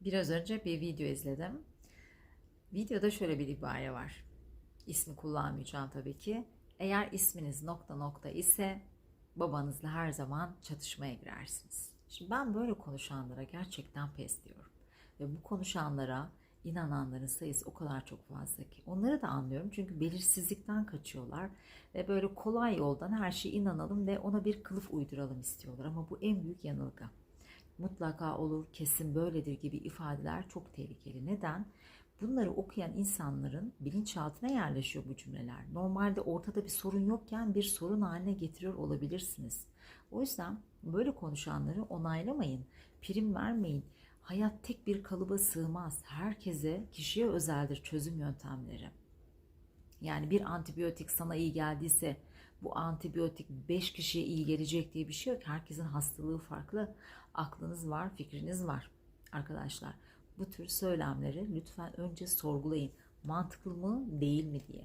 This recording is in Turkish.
Biraz önce bir video izledim. Videoda şöyle bir ibare var. İsmi kullanmayacağım tabii ki. Eğer isminiz nokta nokta ise babanızla her zaman çatışmaya girersiniz. Şimdi ben böyle konuşanlara gerçekten pes diyorum. Ve bu konuşanlara inananların sayısı o kadar çok fazla ki. Onları da anlıyorum çünkü belirsizlikten kaçıyorlar ve böyle kolay yoldan her şeye inanalım ve ona bir kılıf uyduralım istiyorlar. Ama bu en büyük yanılgı mutlaka olur, kesin böyledir gibi ifadeler çok tehlikeli. Neden? Bunları okuyan insanların bilinçaltına yerleşiyor bu cümleler. Normalde ortada bir sorun yokken bir sorun haline getiriyor olabilirsiniz. O yüzden böyle konuşanları onaylamayın, prim vermeyin. Hayat tek bir kalıba sığmaz. Herkese, kişiye özeldir çözüm yöntemleri. Yani bir antibiyotik sana iyi geldiyse bu antibiyotik 5 kişiye iyi gelecek diye bir şey yok. Herkesin hastalığı farklı. Aklınız var, fikriniz var. Arkadaşlar bu tür söylemleri lütfen önce sorgulayın. Mantıklı mı değil mi diye.